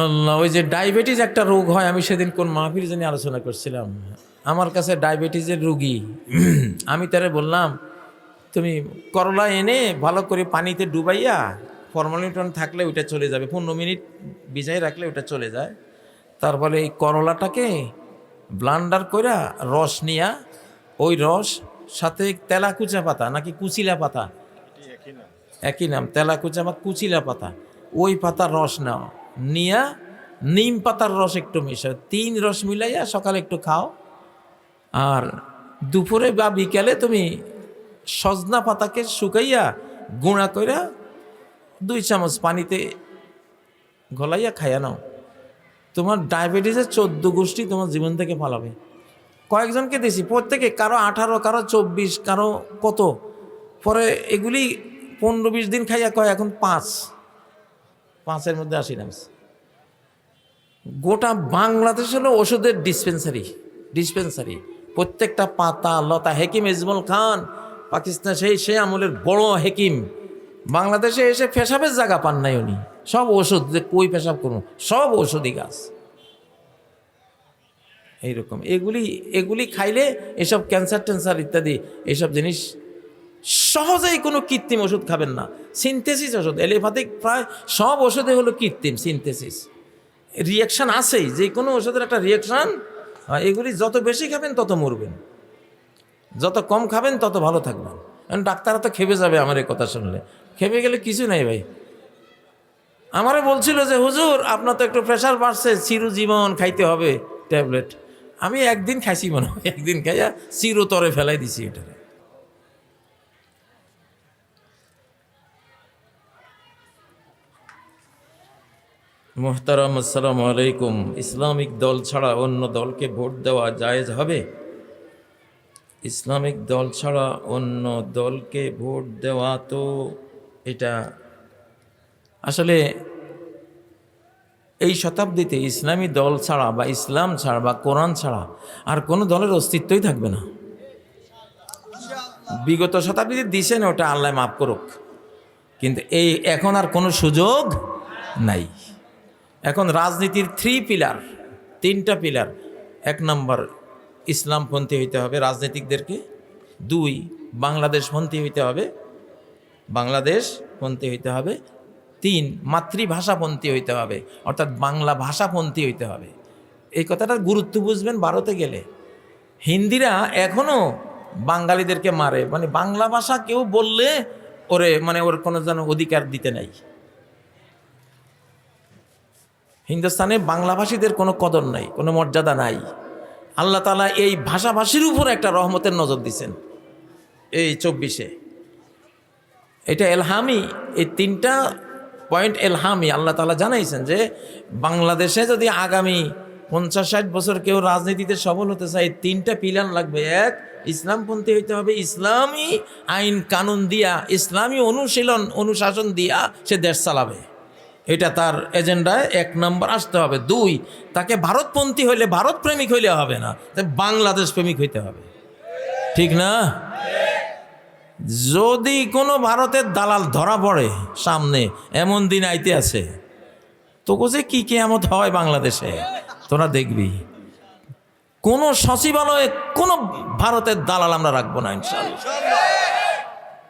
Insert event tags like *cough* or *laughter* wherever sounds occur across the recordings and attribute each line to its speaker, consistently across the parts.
Speaker 1: আল্লাহ ওই যে ডায়াবেটিস একটা রোগ হয় আমি সেদিন কোন মাহফিল জানি আলোচনা করছিলাম। আমার কাছে ডায়াবেটিসের রুগী। *clears throat* আমি তারে বললাম তুমি করলা এনে ভালো করে পানিতে ডুবাইয়া ফর্মালিটন থাকলে ওইটা চলে যাবে। পনেরো মিনিট ভিজাই রাখলে ওটা চলে যায়। তারপরে এই করলাটাকে ব্লান্ডার কইরা রস নিয়া ওই রস সাথে তেলাকুচা পাতা নাকি কুচিলা পাতা? একই নাম। তেলাকুচা বা কুচিলা পাতা। ওই পাতার রস নাও নিয়া নিম পাতার রস একটু মেশাও। তিন রস মিলাইয়া সকালে একটু খাও। আর দুপুরে বা বিকালে তুমি সজনা পাতাকে শুকাইয়া গুঁড়া কইরা দুই চামচ পানিতে গলাইয়া খাইয়া নাও। তোমার ডায়াবেটিসের চোদ্দ গোষ্ঠী তোমার জীবন থেকে পালাবে। কয়েকজনকে দিছি, প্রত্যেকে কারও আঠারো, কারও চব্বিশ, কারও কত? পরে এগুলি পনেরো, বিশ দিন খাইয়া কয়, এখন পাঁচ। পাঁচের মধ্যে আসি নামছে। গোটা বাংলাদেশ হলো ওষুধের ডিসপেন্সারি ডিসপেন্সারি প্রত্যেকটা পাতা, লতা, হেকিম, ইজমুল খান পাকিস্তান সেই সে আমলের বড় হেকিম। বাংলাদেশে এসে পেশাবের জায়গা পান নাই উনি। সব ওষুধ, যে কই পেশাব করুন সব ওষুধই গাছ। এইরকম। এগুলি এগুলি খাইলে এসব ক্যান্সার ট্যান্সার ইত্যাদি এইসব জিনিস সহজেই কোনো কৃত্রিম ওষুধ খাবেন না। সিনথেসিস ওষুধ এলোপ্যাথিক প্রায় সব ওষুধে হলো কৃত্রিম সিনথেসিস রিয়াকশান আছেই, যে কোনো ওষুধের একটা রিয়াকশান এগুলি যত বেশি খাবেন তত মরবেন। যত কম খাবেন তত ভালো থাকবেন। কারণ ডাক্তাররা তো খেপে যাবে আমার এই কথা শুনলে। খেপে গেলে কিছু নাই ভাই। আমারে বলছিল যে, হুজুর, আপনার তো একটু প্রেশার বাড়ছে, চিরজীবন খাইতে হবে ট্যাবলেট আমি একদিন খাইছি মনে হয়, একদিন খাইয়া চিরতরে ফেলাই দিছি এটা মোহতারাম, আসসালামু আলাইকুম। ইসলামিক দল ছাড়া অন্য দলকে ভোট দেওয়া জায়েজ হবে? ইসলামিক দল ছাড়া অন্য দলকে ভোট দেওয়া তো এটা আসলে এই শতাব্দীতে ইসলামী দল ছাড়া বা ইসলাম ছাড়া বা কোরআন ছাড়া আর কোনো দলের অস্তিত্বই থাকবে না। বিগত শতাব্দীতে দিছেন ওটা আল্লাহ মাফ করুক। কিন্তু এই এখন আর কোনো সুযোগ নাই। এখন রাজনীতির থ্রি পিলার তিনটা পিলার এক নম্বর, ইসলামপন্থী হইতে হবে রাজনীতিকদেরকে দুই, বাংলাদেশপন্থী হইতে হবে। বাংলাদেশপন্থী হইতে হবে। তিন, মাতৃভাষাপন্থী হইতে হবে। অর্থাৎ বাংলা ভাষাপন্থী হইতে হবে। এই কথাটার গুরুত্ব বুঝবেন ভারতে গেলে। হিন্দিরা এখনও বাঙালিদেরকে মারে। মানে বাংলা ভাষা কেউ বললে ওরে মানে ওর কোনো যেন অধিকার দিতে নাই। হিন্দুস্তানে বাংলাভাষীদের কোনো কদর নাই, কোনো মর্যাদা নাই। আল্লাহ তালা এই ভাষাভাষীর উপর একটা রহমতের নজর দিছেন এই চব্বিশে। এটা এলহামি, এই তিনটা পয়েন্ট এলহামি আল্লাহ তালা জানাইছেন যে, বাংলাদেশে যদি আগামী পঞ্চাশ ষাট বছর কেউ রাজনীতিতে সফল হতে চায় তিনটা পিলার লাগবে। এক, ইসলামপন্থী হইতে হবে। ইসলামী আইন কানুন দিয়া, ইসলামী অনুশীলন, অনুশাসন দিয়া সে দেশ চালাবে। এটা তার এজেন্ডায় এক নম্বর আসতে হবে। দুই, তাকে ভারতপন্থী হইলে ভারত প্রেমিক হইলে হবে না, তাই বাংলাদেশ প্রেমিক হইতে হবে। ঠিক না? যদি কোনো ভারতের দালাল ধরা পড়ে সামনে, এমন দিন আইতে আছে তোকে যে কি কেয়ামত হয় বাংলাদেশে? তোরা দেখবি। কোনো সচিবালয়ে কোনো ভারতের দালাল আমরা রাখব না, ইনশাল্লাহ।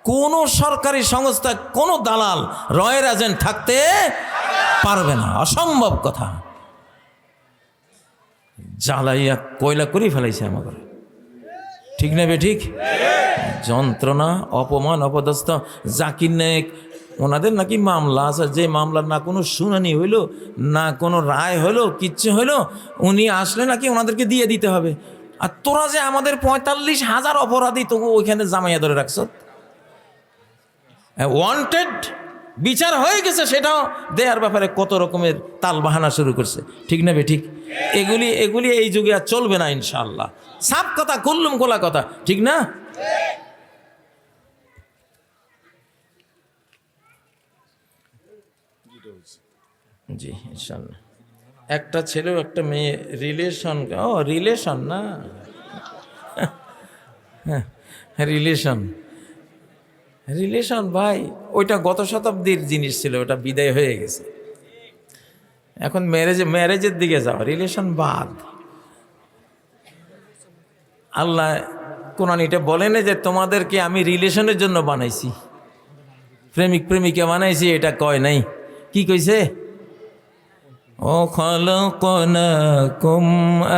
Speaker 1: কোনো সরকারি সংস্থা, কোনো দালাল, রয়ের এজেন্ট থাকতে পারবে না। অসম্ভব কথা। জ্বালাইয়া কয়লা করেই ফেলাইছে আমাদের। ঠিক নেবে ঠিক? যন্ত্রণা, অপমান, অপদস্থ, জাকির নায়ক, ওনাদের নাকি মামলা আছে। যে মামলার না কোনো শুনানি হইল, না কোনো রায় হলো কিচ্ছু হইল, উনি আসলে নাকি ওনাদেরকে দিয়ে দিতে হবে। আর তোরা যে আমাদের পঁয়তাল্লিশ হাজার অপরাধী তবু ওইখানে জামাইয়া ধরে রাখছ? ওয়ান্টেড বিচার হয়ে গেছে, সেটাও দেয়ার ব্যাপারে কত রকমের তাল বাহানা শুরু করছে। ঠিক না ঠিক? এগুলি এগুলি এই যুগে আর চলবে না ইনশাল্লাহ সাপ কথা করলুম গোলা কথা, ঠিক না? জি ইনশাল্লাহ একটা ছেলেও একটা মেয়ে রিলেশন ও রিলেশন না? হ্যাঁ রিলেশন রিলেশন ভাই, ওইটা গত শতাব্দীর জিনিস ছিল, ওটা বিদায় হয়ে গেছে। এখন ম্যারেজ ম্যারেজের দিকে যাও রিলেশন বাদ। আল্লাহ কোরআন এটা বলে না যে তোমাদেরকে আমি রিলেশনের জন্য বানাইছি। প্রেমিক প্রেমিকা বানাইছি, এটা কয় নাই। কি কইছে? ও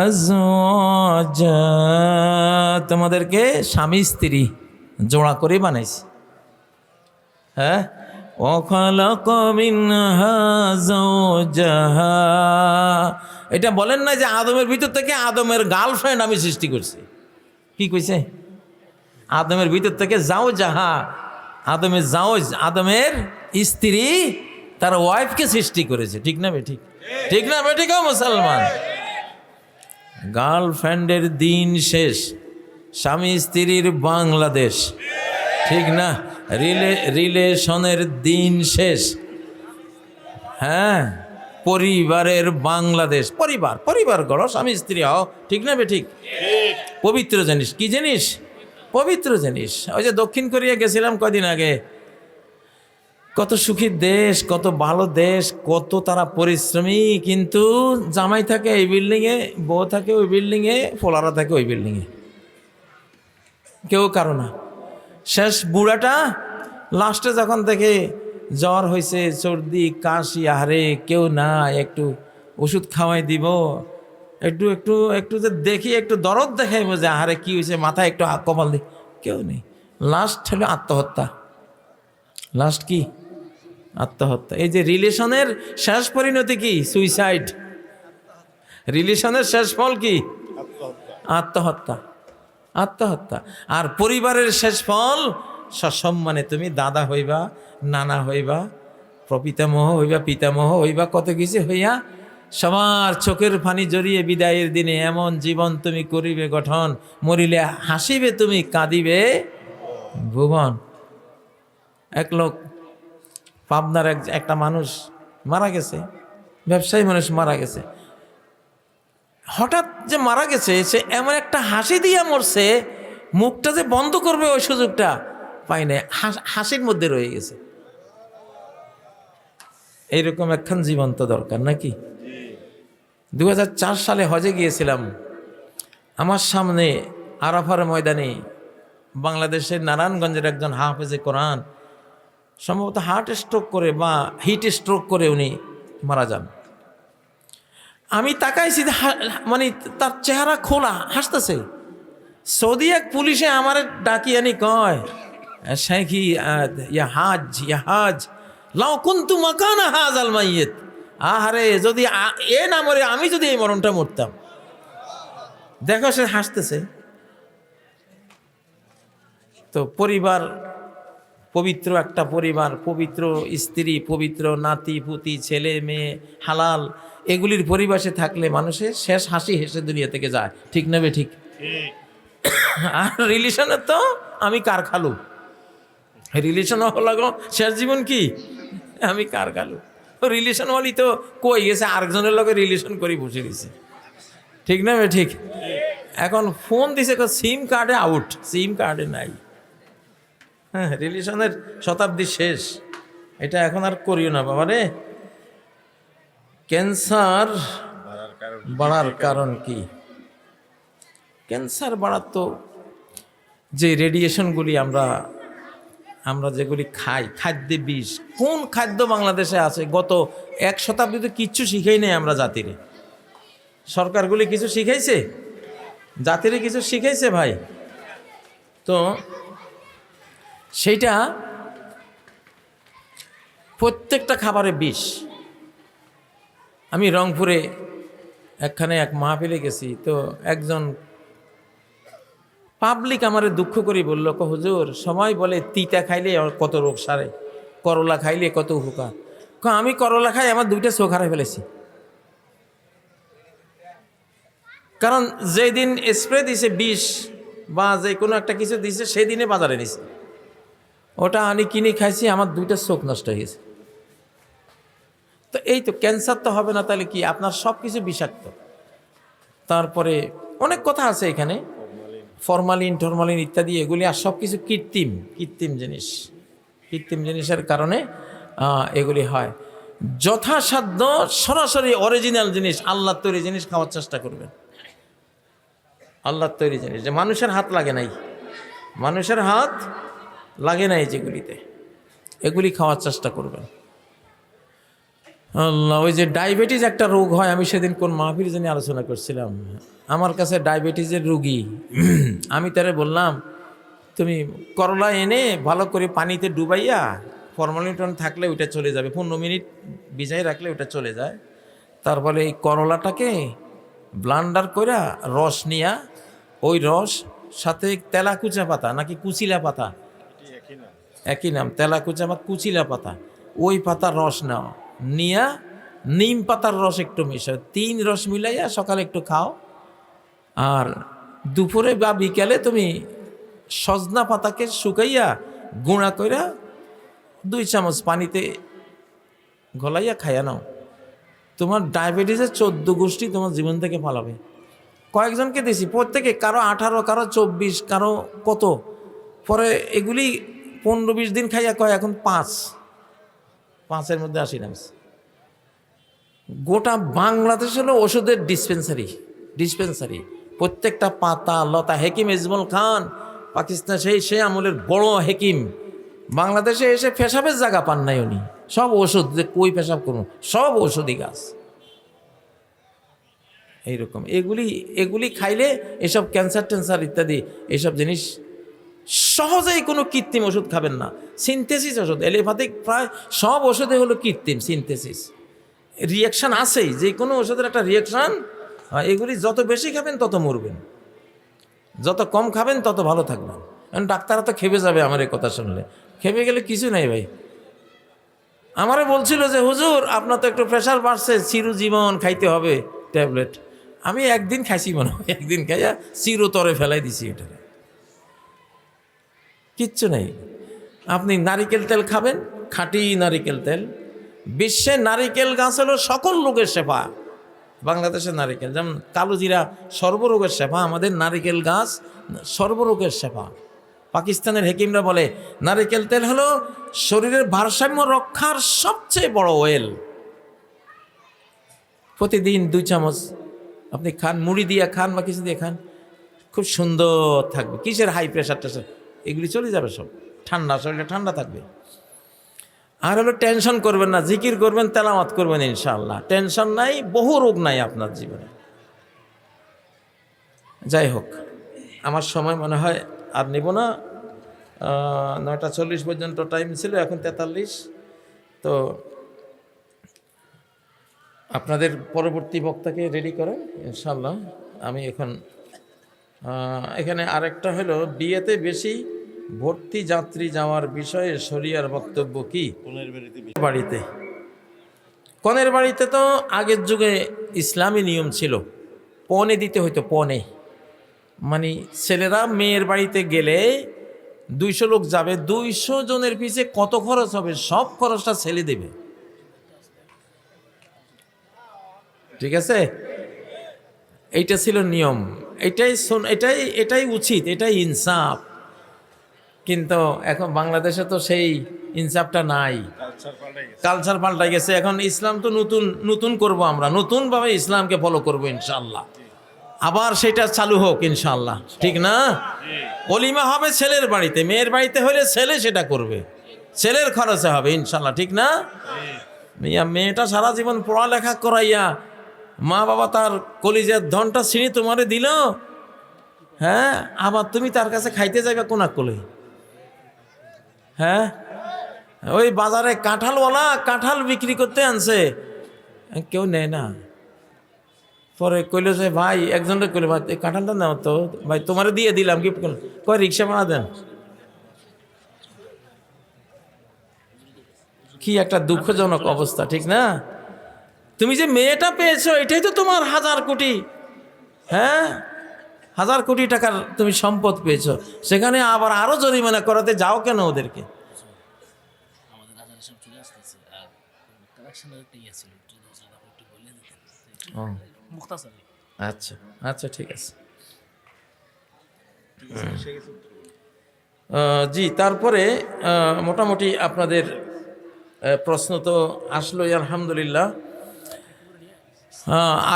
Speaker 1: আজওয়াজা। তোমাদেরকে স্বামী স্ত্রী জোড়া করে বানাইছি। হ্যাঁ? মিনহা যাওজাহা। এটা বলেন না যে আদমের ভিতর থেকে আদমের গার্লফ্রেন্ড আমি সৃষ্টি করছি। কি কইছে? আদমের ভিতর থেকে যাও যাহা আদমের যাও আদমের স্ত্রী তার ওয়াইফকে সৃষ্টি করেছে। ঠিক না বে ঠিক না বে ঠিক মুসলমান? গার্লফ্রেন্ডের দিন শেষ, স্বামী স্ত্রীর বাংলাদেশ। ঠিক না? রিলে, রিলেশনের দিন শেষ। হ্যাঁ? পরিবারের বাংলাদেশ। পরিবার পরিবার গড়, স্বামী, স্ত্রী হও। ঠিক না বে ঠিক? পবিত্র জিনিস। কি জিনিস? পবিত্র জিনিস। ওই যে দক্ষিণ কোরিয়া গেছিলাম কদিন আগে। কত সুখী দেশ, কত ভালো দেশ, কত তারা পরিশ্রমী, কিন্তু জামাই থাকে এই বিল্ডিংয়ে, বউ থাকে ওই বিল্ডিংয়ে, ফোলারা থাকে ওই বিল্ডিংয়ে। কেউ কারও না। শেষ বুড়াটা লাস্টে যখন দেখে জ্বর হয়েছে সর্দি কাশি আহারে কেউ না একটু ওষুধ খাওয়াই দিব একটু একটু একটু যে দেখি একটু দরদ দেখাইব যে আহারে কি হয়েছে মাথায় একটু কপাল দিই কেউ নেই। লাস্ট হলো আত্মহত্যা। লাস্ট কি? আত্মহত্যা। এই যে রিলেশনের শেষ পরিণতি কি? সুইসাইড। রিলেশনের শেষ ফল কি? আত্মহত্যা। আত্মহত্যা। আর পরিবারের শেষ ফল, সসম্মানে তুমি দাদা হইবা, নানা হইবা, প্রপিতামহ হইবা, পিতামহ হইবা, কত কিছু হইয়া সবার চোখের ফানি জড়িয়ে বিদায়ের দিনে এমন জীবন তুমি করিবে গঠন, মরিলে হাসিবে তুমি, কাঁদিবে ভুবন। এক লোক, পাবনার এক, একটা মানুষ মারা গেছে, ব্যবসায়ী মানুষ মারা গেছে। হঠাৎ যে মারা গেছে, সে এমন একটা হাসি দিয়া মরছে, মুখটা যে বন্ধ করবে ওই সুযোগটা পাই না হাসির মধ্যে রয়ে গেছে। এইরকম একখান জীবন্ত দরকার নাকি? দু হাজার চার সালে হজে গিয়েছিলাম। আমার সামনে আরাফার ময়দানে বাংলাদেশের নারায়ণগঞ্জের একজন হাফেজে কোরআন, সম্ভবত হার্ট স্ট্রোক করে বা হিট স্ট্রোক করে উনি মারা যান। আমি তাকাইছি মানে তার চেহারা খোলা, হাসতেছে। সৌদি এক পুলিশে আমার ডাকি আনি কয় শেখি ইয়া হাজ ইয়া হাজ? লাও কুন্তু মাকানা হাজ আল মাইয়েত। আহারে, যদি এ না মরে, আমি যদি এই মরণটা মরতাম। দেখো সে হাসতেছে। তো পরিবার পবিত্র একটা পরিবার পবিত্র স্ত্রী পবিত্র নাতি পুতি ছেলে মেয়ে হালাল এগুলির পরিবেশে থাকলে মানুষের শেষ হাসি হেসে দুনিয়া থেকে যায়। ঠিক নেবে ঠিক? আর রিলেশনের তো আমি কার খালু? রিলেশন হলো গো শেষ জীবন কি? আমি কার খালু? রিলেশন হলি তো কই গেছে আরেকজনের লগে রিলেশন করে বসে দিছে ঠিক না ঠিক? এখন ফোন দিছে সিম কার্ডে আউট সিম কার্ডে নাই। হ্যাঁ রিলেশনের শতাব্দী শেষ। এটা এখন আর করিও না, বাবা রে। ক্যান্সার বাড়ার কারণ কি? ক্যান্সার বাড়ার তো যে রেডিয়েশনগুলি আমরা আমরা যেগুলি খাই, খাদ্যে বিষ, কোন খাদ্য বাংলাদেশে আছে? গত এক শতাব্দীতে কিচ্ছু শিখাই নেই আমরা জাতিরে। সরকারগুলি কিছু শিখাইছে? জাতিরে কিছু শিখাইছে ভাই? তো সেইটা প্রত্যেকটা খাবারে বিষ। আমি রংপুরে একখানে এক মাহফিলে গেছি, তো একজন পাবলিক আমারে দুঃখ করি বলল হুজুর, সবাই বলে তিতা খাইলে কত রোগ সারে, করলা খাইলে কত উপকার। আমি করলা খাই, আমার দুইটা চোখ হারাই ফেলেছি। কারণ যেদিন স্প্রে দিছে বিষ বা যে কোনো একটা কিছু দিছে সেই দিনে বাজারে নিছে। ওটা আমি কিনে, খাইছি, আমার দুইটা চোখ নষ্ট হয়ে গেছে। তো এই তো ক্যান্সার তো হবে না, তাহলে কি? আপনার সব কিছু বিষাক্ত। তারপরে অনেক কথা আছে এখানে। ফরমালিন, টরমালিন ইত্যাদি, এগুলি আর সব কিছু কৃত্রিম কৃত্রিম জিনিস। কৃত্রিম জিনিসের কারণে এগুলি হয়। যথাসাধ্য সরাসরি অরিজিনাল জিনিস, আল্লাহর তৈরি জিনিস খাওয়ার চেষ্টা করবেন। আল্লাহর তৈরি জিনিস। যে মানুষের হাত লাগে নাই। মানুষের হাত লাগে না এই যেগুলিতে। এগুলি খাওয়ার চেষ্টা করবেন। আল্লাহ, ওই যে ডায়াবেটিস একটা রোগ হয়, আমি সেদিন কোন মাহফিল জানি আলোচনা করছিলাম। আমার কাছে ডায়াবেটিসের রুগী। *clears throat* আমি তারে বললাম, তুমি করলা এনে ভালো করে পানিতে ডুবাইয়া ফর্মালিটন থাকলে ওইটা চলে যাবে। পনেরো মিনিট ভিজাই রাখলে ওটা চলে যায়। তারপরে এই করলাটাকে ব্লান্ডার কইরা রস নিয়া, ওই রস সাথে তেলাকুচা পাতা, নাকি কুচিলা পাতা একই নাম, তেলাকুচা বা কুচিলা পাতা। ওই পাতার রস নাও। নিয়া নিম পাতার রস একটু মেশাও। তিন রস মিলাইয়া সকালে একটু খাও। আর দুপুরে বা বিকালে তুমি সজনা পাতাকে শুকাইয়া গুঁড়া কইরা দুই চামচ পানিতে গলাইয়া খাইয়া নাও। তোমার ডায়াবেটিসের চোদ্দ গোষ্ঠী তোমার জীবন থেকে পালাবে। কয়েকজনকে দিছি, প্রত্যেকে কারও আঠারো, কারও চব্বিশ, কারও কত। পরে এগুলি পনেরো বিশ দিন খাইয়া কয়, এখন পাঁচ। পাঁচের মধ্যে আসি নামছে গোটা বাংলাদেশ হলো ওষুধের ডিসপেন্সারি ডিসপেন্সারি প্রত্যেকটা পাতা, লতা, হেকিম, ইজমুল খান পাকিস্তান সেই সে আমলের বড় হেকিম। বাংলাদেশে এসে পেশাবের জায়গা পান নাই উনি। সব ওষুধ, যে কই পেশাব করুন সব ওষুধি গাছ। এইরকম। এগুলি এগুলি খাইলে এসব ক্যান্সার ট্যান্সার ইত্যাদি এইসব জিনিস সহজেই কোনো কৃত্রিম ওষুধ খাবেন না। সিনথেসিস ওষুধ এলিফাথিক প্রায় সব ওষুধে হলো কৃত্রিম সিনথেসিস রিয়াকশান আছেই, যে কোনো ওষুধের একটা রিয়াকশান এগুলি যত বেশি খাবেন তত মরবেন। যত কম খাবেন তত ভালো থাকবেন। কারণ ডাক্তাররা তো খেপে যাবে আমার এই কথা শুনলে। খেপে গেলে কিছু নাই ভাই। আমারে বলছিল যে, হুজুর, আপনার তো একটু প্রেশার বাড়ছে, চিরজীবন খাইতে হবে ট্যাবলেট। আমি একদিন খাইছি মনে হয়, একদিন খাইয়া চিরতরে ফেলাই দিছি এটা কিচ্ছু নেই। আপনি নারিকেল তেল খাবেন খাঁটি নারিকেল তেল। বিশ্বে নারিকেল গাছ হলো সকল রোগের সেবা বাংলাদেশের নারিকেল, যেমন কালোজিরা সর্বরোগের সেবা আমাদের নারিকেল গাছ সর্বরোগের সেবা পাকিস্তানের হেকিমরা বলে, নারিকেল তেল হলো শরীরের ভারসাম্য রক্ষার সবচেয়ে বড় ওয়েল। প্রতিদিন দুই চামচ আপনি খান, মুড়ি দিয়ে খান বা কিছু দিয়ে খান, খুব সুন্দর থাকবে। কিসের হাই প্রেশার টেশার এগুলি চলে যাবে সব। ঠান্ডা শরীরটা ঠান্ডা থাকবে। আর হলো টেনশন করবেন না, জিকির করবেন তেলামাত করবেন ইনশাআল্লাহ। টেনশন নাই, বহু রোগ নাই আপনার জীবনে। যাই হোক, আমার সময় মনে হয় আর নেব না। নয়টা চল্লিশ পর্যন্ত টাইম ছিল, এখন তেতাল্লিশ। তো আপনাদের পরবর্তী বক্তাকে রেডি করেন ইনশাল্লাহ আমি এখন এখানে আরেকটা হলো, বিয়েতে বেশি ভর্তি যাত্রী যাওয়ার বিষয়ে শরিয়ার বক্তব্য কি? বাড়িতে কনের বাড়িতে তো আগের যুগে ইসলামী নিয়ম ছিল। পনে দিতে হইতো পনে। মানে ছেলেরা মেয়ের বাড়িতে গেলে দুইশো লোক যাবে দুইশো জনের পিছে কত খরচ হবে সব খরচটা ছেলে দেবে। ঠিক আছে? এইটা ছিল নিয়ম। এটাই এটাই এটাই উচিত এটাই ইনসাফ। কিন্তু এখন বাংলাদেশে তো সেই ইনসাফটা নাই। কালচার পাল্টাই গেছে। এখন ইসলাম তো নতুন নতুন করব আমরা। নতুনভাবে ইসলামকে ফলো করব ইনশাল্লাহ আবার সেটা চালু হোক ইনশাল্লাহ ঠিক না? অলিমা হবে ছেলের বাড়িতে। মেয়ের বাড়িতে হলে ছেলে সেটা করবে। ছেলের খরচে হবে ইনশাল্লাহ ঠিক না? মিয়া, মেয়েটা সারা জীবন পড়ালেখা করাইয়া মা বাবা তার কলিজের ধনটা ছিঁড়ে তোমারে দিল? হ্যাঁ? আবার তুমি তার কাছে খাইতে যাইবা কোনা কলে হ্যাঁ? ওই বাজারে কাঁঠালওয়ালা কাঁঠাল বিক্রি করতে আনছে। কেউ নেয় না। পরে কইলো যে, ভাই, একজনকে কইলো, ভাই কাঁঠালটা নাও তো। ভাই, তোমারে দিয়ে দিলাম কি করল? কয়, রিক্সা ভাড়া দেন। কি একটা দুঃখজনক অবস্থা, ঠিক না? তুমি যে মেয়েটা পেয়েছ, এটাই তো তোমার হাজার কোটি। হ্যাঁ? হাজার কোটি টাকার তুমি সম্পদ পেয়েছ। সেখানে আবার আরও জরিমানা করাতে যাও কেন ওদেরকে?
Speaker 2: আসলে
Speaker 1: আচ্ছা আচ্ছা ঠিক আছে। জি তারপরে মোটামুটি আপনাদের প্রশ্ন তো আসলোই আলহামদুলিল্লাহ।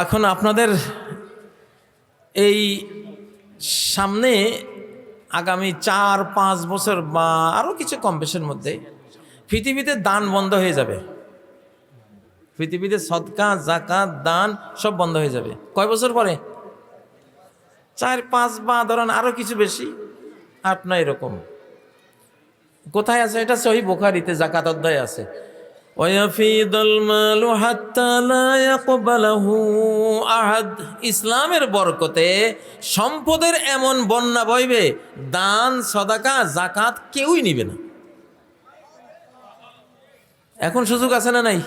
Speaker 1: এখন আপনাদের এই সামনে আগামী চার, পাঁচ বছর বা আরও কিছু কম বেশের মধ্যে পৃথিবীতে দান বন্ধ হয়ে যাবে। পৃথিবীতে সদকা জাকাত দান সব বন্ধ হয়ে যাবে। কয় বছর পরে? চার, পাঁচ বা ধরেন আরও কিছু বেশি, আট, নয় এরকম। কোথায় আছে? এটা সহি বোখারিতে জাকাত অধ্যায় আছে। ওয়াফিদ মালু হাত্তালাহু আহাদ ইসলামের বরকতে সম্পদের এমন বন্যা বইবে, দান, সদাকা জাকাত কেউই নিবে না। এখন সুযোগ আছে না নাই?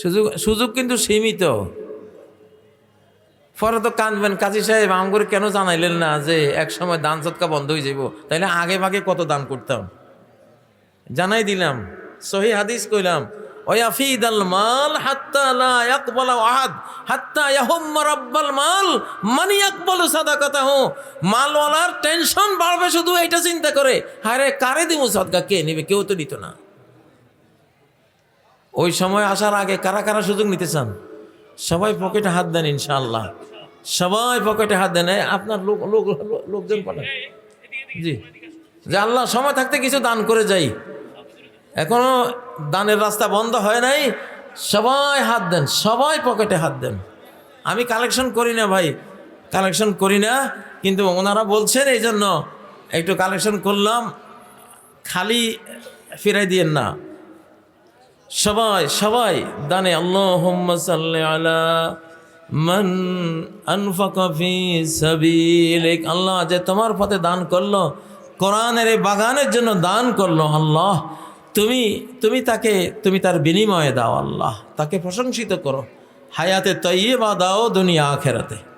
Speaker 1: সুযোগ সুযোগ কিন্তু সীমিত। পরে তো কাঁদবেন, কাজী সাহেব আমগুলো কেন জানাইলেন না যে এক সময় দান সৎকা বন্ধ হয়ে যাব তাইলে আগে ভাগে কত দান করতাম? জানাই দিলাম। সহি হাদিস কইলাম মাল হাত্তা লা ইয়াকবালা আহাদ, হাত্তা রাব্বাল মাল, মান মালওয়ালার টেনশন বাড়বে শুধু এটা চিন্তা করে হারে কারে দিমু সদকা? কে নেবে? কেউ তো নিত না। ওই সময় আসার আগে কারা কারা সুযোগ নিতে চান? সবাই পকেটে হাত দেন ইনশাআল্লাহ। সবাই পকেটে হাত দেন আপনার লোক, লোক- লোকজন পাঠান। জি। যে আল্লাহ সময় থাকতে কিছু দান করে যাই। এখনও দানের রাস্তা বন্ধ হয় নাই। সবাই হাত দেন, সবাই পকেটে হাত দেন। আমি কালেকশন করি না ভাই, কালেকশন করি না, কিন্তু ওনারা বলছেন এই জন্য একটু কালেকশন করলাম, খালি ফিরাই দিয়েন না। সবাই সবাই দানে আল্লাহ আল্লাহ যে তোমার পথে দান করল, কোরআনের এই বাগানের জন্য দান করল, আল্লাহ তুমি তুমি তাকে, তুমি তার বিনিময়ে দাও আল্লাহ। তাকে প্রশংসিত করো। হায়াতে তৈবা দাও দুনিয়া আখেরাতে।